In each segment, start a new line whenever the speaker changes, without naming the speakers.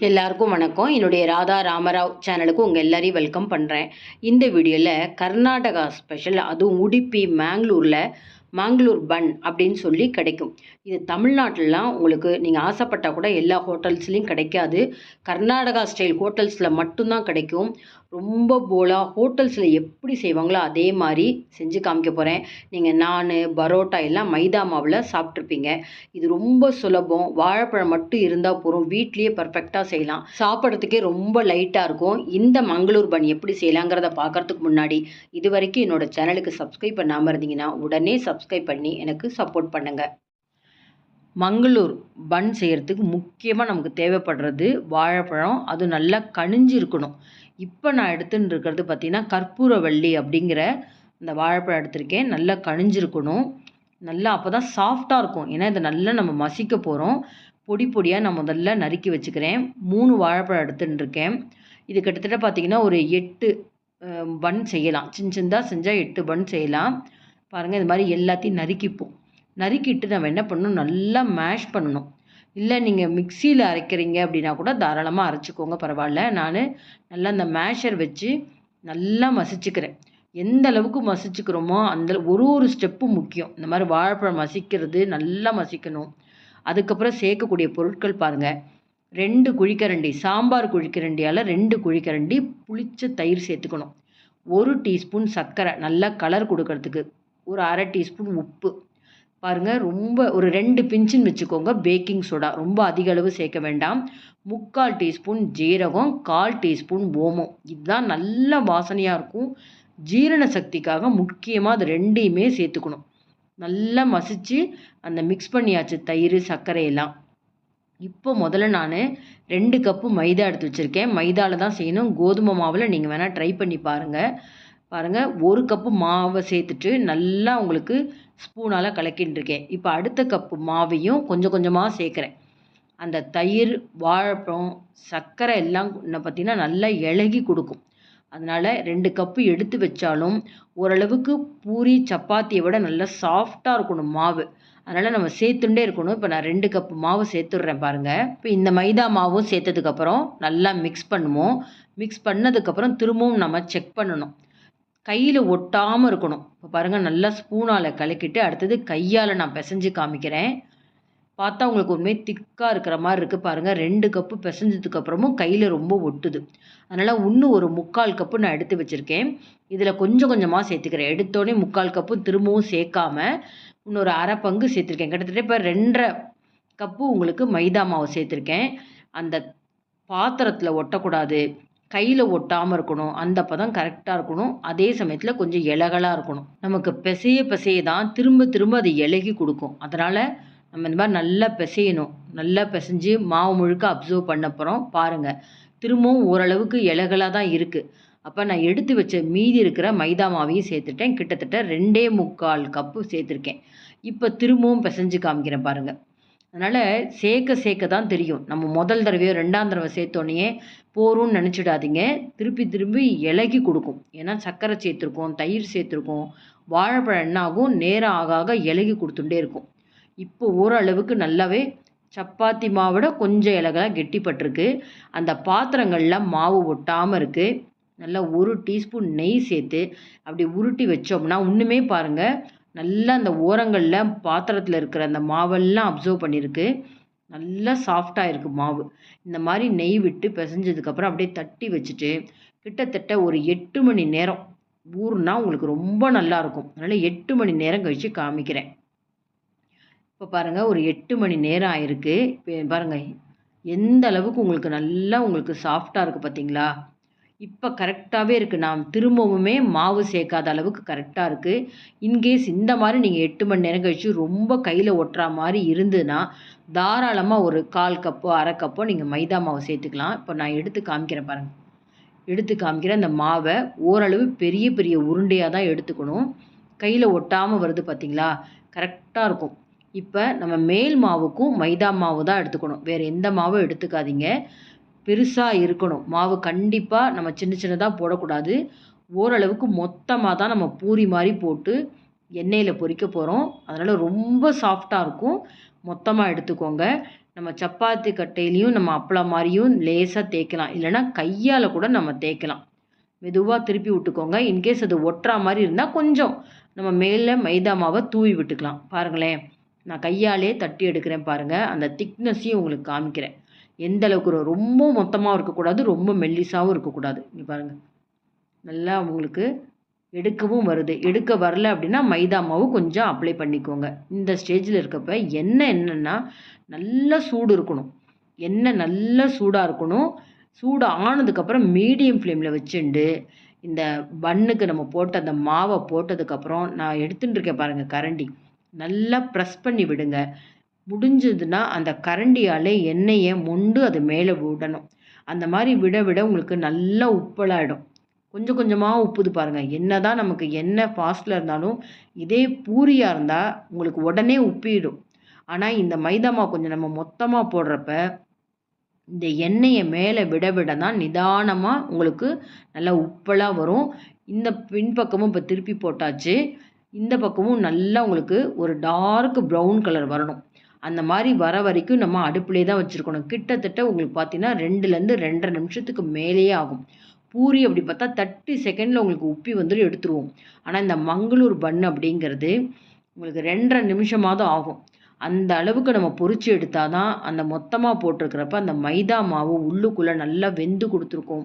எல்லாருக்கும் வணக்கம். என்னுடைய ராதா ராமராவ் சேனலுக்கு உங்கள் எல்லாரையும் வெல்கம் பண்ணுறேன் இந்த வீடியோவில் கர்நாடகா ஸ்பெஷல் அதுவும் உடுப்பி மேங்களூரில் மாங்களூர் பன் அப்படின்னு சொல்லி கிடைக்கும். இது தமிழ்நாட்டிலலாம் உங்களுக்கு நீங்கள் ஆசைப்பட்டால் கூட எல்லா ஹோட்டல்ஸ்லேயும் கிடைக்காது. கர்நாடகா ஸ்டைல் ஹோட்டல்ஸில் மட்டும்தான் கிடைக்கும். ரொம்ப போலாக ஹோட்டல்ஸில் எப்படி செய்வாங்களோ அதே மாதிரி செஞ்சு காமிக்க போகிறேன் நீங்கள் நான் பரோட்டா எல்லாம் மைதா மாவில் சாப்பிட்ருப்பீங்க இது ரொம்ப சுலபம். வாழைப்பழம் மட்டும் இருந்தால் போதும். வீட்லேயே பர்ஃபெக்டாக செய்யலாம். சாப்பிட்றதுக்கே ரொம்ப லைட்டாக இருக்கும். இந்த மங்களூர் பன் எப்படி செய்யலாங்கிறத பார்க்கறதுக்கு முன்னாடி இது வரைக்கும் என்னோடய சேனலுக்கு சப்ஸ்கிரைப் பண்ணாமல் இருந்தீங்கன்னா உடனே சப்ஸ்கிரைப் பண்ணி எனக்கு சப்போர்ட் பண்ணுங்கள் மங்களூர் பன் செய்கிறதுக்கு முக்கியமாக நமக்கு தேவைப்படுறது வாழைப்பழம். அது நல்லா கனிஞ்சு இருக்கணும் இப்போ நான் எடுத்துன்னு இருக்கிறது பார்த்தீங்கன்னா கற்பூரவள்ளி அப்படிங்கிற இந்த வாழைப்பழம் எடுத்திருக்கேன். நல்லா கனிஞ்சிருக்கணும். நல்லா அப்போ தான் சாஃப்டாக இருக்கும். ஏன்னா இதை நல்லா நம்ம மசிக்க போகிறோம் பொடி பொடியாக நான் முதல்ல நறுக்கி வச்சுக்கிறேன். மூணு வாழைப்பழம் எடுத்துன்னு இருக்கேன். இது கிட்டத்தட்ட பார்த்திங்கன்னா ஒரு எட்டு பன் செய்யலாம். சின்ன சின்னதாக செஞ்சால் எட்டு பன் செய்யலாம். பாருங்கள் இது மாதிரி எல்லாத்தையும் நறுக்கிப்போம். நறுக்கிட்டு நம்ம என்ன பண்ணணும்? நல்லா மேஷ் பண்ணணும். இல்லை நீங்கள் மிக்சியில் அரைக்கிறீங்க அப்படின்னா கூட தாராளமாக அரைச்சிக்கோங்க பரவாயில்ல. நான் நல்லா அந்த மேஷர் வச்சு நல்லா மசிச்சுக்கிறேன். எந்த அளவுக்கு மசிச்சுக்கிறோமோ அந்த ஒரு ஒரு ஸ்டெப்பும் முக்கியம். இந்த மாதிரி வாழைப்பழம் மசிக்கிறது நல்லா மசிக்கணும். அதுக்கப்புறம் சேர்க்கக்கூடிய பொருட்கள் பாருங்கள் ரெண்டு குழிக்கரண்டி சாம்பார் குழிக்கரண்டியால் ரெண்டு குழிக்கரண்டி புளிச்ச தயிர் சேர்த்துக்கணும். ஒரு டீஸ்பூன் சர்க்கரை நல்லா கலர் கொடுக்கறதுக்கு. ஒரு அரை டீஸ்பூன் உப்பு. பாருங்கள் ரொம்ப ஒரு ரெண்டு பிஞ்சுன்னு வச்சுக்கோங்க பேக்கிங் சோடா ரொம்ப அதிக அளவு சேர்க்க வேண்டாம். முக்கால் டீஸ்பூன் ஜீரகம் கால் டீஸ்பூன் ஓமம். இதுதான் நல்ல வாசனையாக இருக்கும். ஜீரண சக்திக்காக முக்கியமாக அது ரெண்டையுமே சேர்த்துக்கணும். நல்லா மசித்து அந்த மிக்ஸ் பண்ணியாச்சு தயிர் சர்க்கரையெல்லாம் இப்போ முதல்ல நான் ரெண்டு கப்பு மைதா எடுத்து வச்சுருக்கேன். மைதாவில் தான் செய்யணும். கோதுமை மாவில் நீங்கள் வேணால் ட்ரை பண்ணி பாருங்கள் பாருங்கள் ஒரு கப்பு மாவை சேர்த்துட்டு நல்லா உங்களுக்கு ஸ்பூனால் கலக்கின்னு இருக்கேன் இப்போ அடுத்த கப்பு மாவையும் கொஞ்சம் கொஞ்சமாக சேர்க்குறேன். அந்த தயிர் வாழைப்பழம் சர்க்கரை எல்லாம் பார்த்திங்கன்னா நல்லா இலகி கொடுக்கும். அதனால் ரெண்டு கப்பு எடுத்து வச்சாலும் ஓரளவுக்கு பூரி சப்பாத்தியை விட நல்லா சாஃப்டாக இருக்கணும் மாவு. அதனால் நம்ம சேர்த்துட்டே இருக்கணும். இப்போ நான் ரெண்டு கப்பு மாவு சேர்த்துடுறேன் பாருங்கள் இப்போ இந்த மைதா மாவும் சேர்த்ததுக்கப்புறம் நல்லா மிக்ஸ் பண்ணுவோம். மிக்ஸ் பண்ணதுக்கப்புறம் திரும்பவும் நம்ம செக் பண்ணணும். கையில் ஒட்டாமல் இருக்கணும். இப்போ பாருங்கள் நல்லா ஸ்பூனால் கலக்கிட்டு அடுத்தது கையால் நான் பிசைஞ்சு காமிக்கிறேன். பார்த்தா உங்களுக்கு ஒன்றுமே திக்காக இருக்கிற மாதிரி இருக்குது பாருங்கள் ரெண்டு கப்பு பிசைஞ்சதுக்கப்புறமும் கையில் ரொம்ப ஒட்டுது. அதனால் இன்னும் ஒரு முக்கால் கப்பு நான் எடுத்து வச்சுருக்கேன். இதில் கொஞ்சம் கொஞ்சமாக சேர்த்துக்கிறேன். எடுத்தோடனே முக்கால் கப்பு திரும்பவும் சேர்க்காம இன்னொரு அரை பங்கு சேர்த்துருக்கேன். கிட்டத்தட்ட இப்போ ரெண்டரை கப்பு உங்களுக்கு மைதா மாவு சேர்த்துருக்கேன். அந்த பாத்திரத்தில் ஒட்டக்கூடாது. கையில் ஒட்டாமல் இருக்கணும். அந்த பதம் கரெக்டாக இருக்கணும். அதே சமயத்தில் கொஞ்சம் இலகலாக இருக்கணும். நமக்கு பிசைய பிசைய தான் திரும்ப திரும்ப அது இலகி கொடுக்கும். அதனால் நம்ம இந்த மாதிரி நல்லா பிசையணும். நல்லா பிசைஞ்சு மாவு முழுக்க அப்சர்வ் பண்ண போகிறோம் பாருங்கள் திரும்பவும் ஓரளவுக்கு இலகலாக தான் இருக்குது அப்போ நான் எடுத்து வச்ச மீதி இருக்கிற மைதா மாவையும் சேர்த்துட்டேன். கிட்டத்தட்ட ரெண்டே முக்கால் கப்பு சேர்த்துருக்கேன். இப்போ திரும்பவும் பிசைஞ்சு காமிக்கிறேன் பாருங்கள் அதனால் சேர்க்க சேர்க்க தான் தெரியும். நம்ம முதல் தடவையோ ரெண்டாம் தடவை சேர்த்தோன்னே போரும்னு நினச்சிடாதீங்க. திருப்பி திரும்பி இலகி கொடுக்கும். ஏன்னா சர்க்கரை சேர்த்துருக்கோம் தயிர் சேர்த்துருக்கோம் வாழைப்பழம் என்ன ஆகும் நேரம் ஆக ஆக இலகி கொடுத்துட்டே இருக்கும். இப்போ ஓரளவுக்கு நல்லாவே சப்பாத்தி மாவோட கொஞ்சம் இலகெல்லாம் கெட்டிப்பட்டிருக்கு. அந்த பாத்திரங்களில் மாவு ஒட்டாமல் இருக்குது நல்லா ஒரு டீஸ்பூன் நெய் சேர்த்து அப்படி உருட்டி வச்சோம்னா ஒன்றுமே பாருங்கள் நல்லா அந்த ஓரங்களில் பாத்திரத்தில் இருக்கிற அந்த மாவெல்லாம் அப்சர்வ் பண்ணியிருக்கு நல்லா சாஃப்டாக இருக்குது மாவு. இந்த மாதிரி நெய் விட்டு பிசைஞ்சதுக்கப்புறம் அப்படியே தட்டி வச்சுட்டு கிட்டத்தட்ட ஒரு எட்டு மணி நேரம் ஊறுனா உங்களுக்கு ரொம்ப நல்லாயிருக்கும் அதனால் எட்டு மணி நேரம் கழித்து காமிக்கிறேன். இப்போ பாருங்கள் ஒரு எட்டு மணி நேரம் ஆயிருக்கு. இப்போ பாருங்கள் எந்த அளவுக்கு உங்களுக்கு நல்லா உங்களுக்கு சாஃப்டாக இருக்குது பார்த்தீங்களா இப்போ கரெக்டாகவே இருக்குது நான் திரும்பவுமே மாவு சேர்க்காத அளவுக்கு கரெக்டாக இருக்குது இன்கேஸ் இந்த மாதிரி நீங்கள் எட்டு மணி நேரம் கழித்து ரொம்ப கையில் ஒட்டுற மாதிரி இருந்ததுன்னா தாராளமாக ஒரு கால் கப்போ அரை கப்போ நீங்கள் மைதா மாவு சேர்த்துக்கலாம். இப்போ நான் எடுத்து காமிக்கிறேன் பாருங்கள் எடுத்து காமிக்கிறேன். அந்த மாவை ஓரளவு பெரிய பெரிய உருண்டையாக தான் எடுத்துக்கணும். கையில் ஒட்டாமல் வருது பார்த்தீங்களா கரெக்டாக இருக்கும். இப்போ நம்ம மேல் மாவுக்கும் மைதா மாவு தான் எடுத்துக்கணும். வேறு எந்த மாவும் எடுத்துக்காதீங்க. பெருசாக இருக்கணும். மாவு கண்டிப்பாக நம்ம சின்ன சின்னதாக போடக்கூடாது. ஓரளவுக்கு மொத்தமாக தான் நம்ம பூரி மாதிரி போட்டு எண்ணெயில் பொரிக்க போகிறோம் அதனால் ரொம்ப சாஃப்டாக இருக்கும். மொத்தமாக எடுத்துக்கோங்க. நம்ம சப்பாத்தி கட்டையிலையும் நம்ம அப்பளம் மாதிரியும் லேசாக தேய்க்கலாம். இல்லைன்னா கையால் கூட நம்ம தேய்க்கலாம். மெதுவாக திருப்பி விட்டுக்கோங்க. இன்கேஸ் அது ஒட்டுறா மாதிரி இருந்தால் கொஞ்சம். நம்ம மேலே மைதா மாவை தூவி விட்டுக்கலாம். பாருங்களேன். நான் கையாலே தட்டி எடுக்கிறேன் பாருங்கள் அந்த திக்னஸையும் உங்களுக்கு காமிக்கிறேன். எந்த அளவுக்கு ரொம்ப மொத்தமாக இருக்கக்கூடாது ரொம்ப மெல்லிசாகவும் இருக்கக்கூடாது. இங்கே பாருங்கள் நல்லா உங்களுக்கு எடுக்கவும் வருது. எடுக்க வரல அப்படின்னா மைதா மாவு கொஞ்சம் அப்ளை பண்ணிக்கோங்க. இந்த ஸ்டேஜில் இருக்கப்ப எண்ணெய் என்னென்னா நல்லா சூடு இருக்கணும். எண்ணெய் நல்லா சூடாக இருக்கணும். சூடு ஆனதுக்கப்புறம் மீடியம் ஃப்ளேமில் வச்சுண்டு இந்த பன்னுக்கு நம்ம போட்ட அந்த மாவை போட்டதுக்கப்புறம் நான் எடுத்துட்டு இருக்கேன் பாருங்கள் கரண்டி. நல்லா ப்ரெஸ் பண்ணி விடுங்க. முடிஞ்சதுன்னா அந்த கரண்டியால் எண்ணெயை மொண்டு அது மேலே விடணும். அந்த மாதிரி விட விட உங்களுக்கு நல்லா உப்பலாயிடும். கொஞ்சம் கொஞ்சமாக உப்புது பாருங்கள் என்ன தான் நமக்கு எண்ணெய் ஃபாஸ்ட்டில் இருந்தாலும் இதே பூரியாக இருந்தால் உங்களுக்கு உடனே உப்பிடும். ஆனால் இந்த மைதா மாவு கொஞ்சம் நம்ம மொத்தமாக போடுறப்ப இந்த எண்ணெயை மேலே விட விட தான் நிதானமாக உங்களுக்கு நல்லா உப்பலாக வரும். இந்த பின்பக்கமும் இப்போ திருப்பி போட்டாச்சு. இந்த பக்கமும் நல்லா உங்களுக்கு ஒரு டார்க் ப்ரௌன் கலர் வரணும். அந்த மாதிரி வர வரைக்கும் நம்ம அடுப்புலேயே தான் வச்சுருக்கணும். கிட்டத்தட்ட உங்களுக்கு பார்த்தீங்கன்னா ரெண்டுலேருந்து ரெண்டரை நிமிஷத்துக்கு மேலேயே ஆகும். பூரி அப்படி பார்த்தா தேர்ட்டி செகண்டில் உங்களுக்கு உப்பி வந்துட்டு எடுத்துருவோம். ஆனால் இந்த மங்களூர் பன் அப்படிங்கிறது உங்களுக்கு ரெண்டரை நிமிஷமாவது ஆகும். அந்த அளவுக்கு நம்ம பொறிச்சு எடுத்தால் தான் அந்த மொத்தமாக போட்டிருக்கிறப்ப அந்த மைதா மாவு உள்ளுக்குள்ளே நல்லா வெந்து கொடுத்துருக்கும்.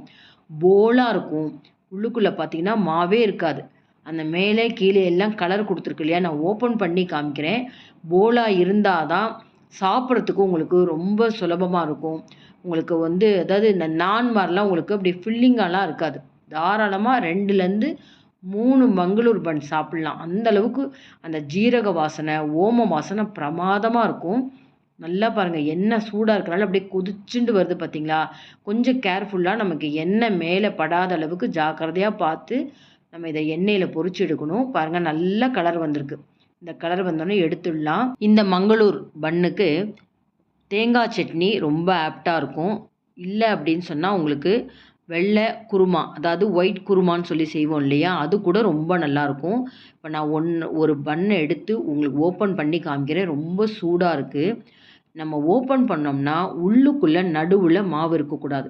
போலாக இருக்கும். உள்ளுக்குள்ளே பார்த்தீங்கன்னா மாவே இருக்காது. அந்த மேலே கீழே எல்லாம் கலர் கொடுத்துருக்கு இல்லையா? நான் ஓப்பன் பண்ணி காமிக்கிறேன். போலாக இருந்தால் தான் சாப்பிட்றதுக்கு உங்களுக்கு ரொம்ப சுலபமாக இருக்கும். உங்களுக்கு வந்து அதாவது இந்த நான் மாதிரிலாம் உங்களுக்கு அப்படி ஃபில்லிங்காலாம் இருக்காது. தாராளமாக ரெண்டுலேருந்து மூணு மங்களூர் பன் சாப்பிட்லாம். அந்த அளவுக்கு அந்த ஜீரக வாசனை ஓம வாசனை பிரமாதமாக இருக்கும். நல்லா பாருங்கள் எண்ணெய் சூடாக இருக்கனால அப்படியே கொதிச்சுண்டு வருது பார்த்தீங்களா கொஞ்சம் கேர்ஃபுல்லாக நமக்கு எண்ணெய் மேலே படாத அளவுக்கு ஜாக்கிரதையாக பார்த்து நம்ம இதை எண்ணெயில் பொறிச்சு எடுக்கணும். பாருங்கள் நல்ல கலர் வந்திருக்கு. இந்த கலர் வந்தோடனே எடுத்துடலாம். இந்த மங்களூர் பன்னுக்கு தேங்காய் சட்னி ரொம்ப ஆப்டாக இருக்கும். இல்லை அப்படின்னு சொன்னால் உங்களுக்கு வெள்ளை குருமா அதாவது ஒயிட் குருமான்னு சொல்லி செய்வோம் இல்லையா? அது கூட ரொம்ப நல்லாயிருக்கும் இப்போ நான் ஒன்று ஒரு பன்னை எடுத்து உங்களுக்கு ஓப்பன் பண்ணி காமிக்கிறேன். ரொம்ப சூடாக இருக்குது நம்ம ஓப்பன் பண்ணோம்னா உள்ளுக்குள்ளே நடுவில் மாவு இருக்கக்கூடாது.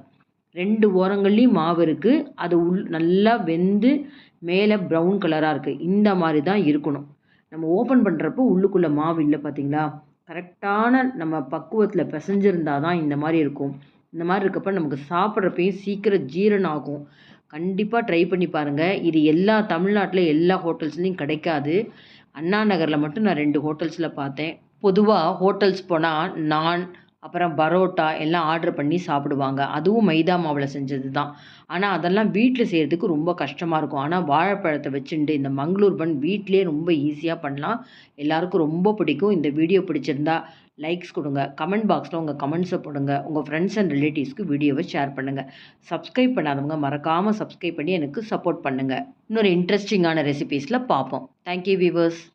ரெண்டு ஓரங்கள்லேயும் மாவு இருக்குது அது உள் நல்லா வெந்து மேலே ப்ரௌன் கலராக இருக்குது இந்த மாதிரி தான் இருக்கணும். நம்ம ஓப்பன் பண்ணுறப்போ உள்ளுக்குள்ளே மாவு இல்லை பார்த்தீங்களா கரெக்டான நம்ம பக்குவத்தில் பிசைஞ்சிருந்தா தான் இந்த மாதிரி இருக்கும். இந்த மாதிரி இருக்கப்ப நமக்கு சாப்பிட்றப்பையும் சீக்கிரம் ஜீரணம் ஆகும். கண்டிப்பாக ட்ரை பண்ணி பாருங்கள் இது எல்லா தமிழ்நாட்டில் எல்லா ஹோட்டல்ஸ்லேயும் கிடைக்காது. அண்ணா நகரில் மட்டும் நான் ரெண்டு ஹோட்டல்ஸில் பார்த்தேன். பொதுவாக ஹோட்டல்ஸ் போனால் நான் அப்புறம் பரோட்டா எல்லாம் ஆர்டர் பண்ணி சாப்பிடுவாங்க. அதுவும் மைதா மாவில் செஞ்சது தான் ஆனால் அதெல்லாம் வீட்டில் செய்கிறதுக்கு ரொம்ப கஷ்டமாக இருக்கும். ஆனால் வாழைப்பழத்தை வச்சுட்டு இந்த மங்களூர் பன் வீட்டிலே ரொம்ப ஈஸியாக பண்ணலாம். எல்லாருக்கும் ரொம்ப பிடிக்கும். இந்த வீடியோ பிடிச்சிருந்தா லைக்ஸ் கொடுங்க. கமெண்ட் பாக்ஸில் உங்கள் கமெண்ட்ஸை போடுங்க. உங்கள் ஃப்ரெண்ட்ஸ் அண்ட் ரிலேட்டிவ்ஸ்க்கு வீடியோவை ஷேர் பண்ணுங்கள் சப்ஸ்கிரைப் பண்ணாதவங்க மறக்காமல் சப்ஸ்கிரைப் பண்ணி எனக்கு சப்போர்ட் பண்ணுங்கள் இன்னொரு இன்ட்ரெஸ்டிங்கான ரெசிபீஸில் பார்ப்போம். Thank you viewers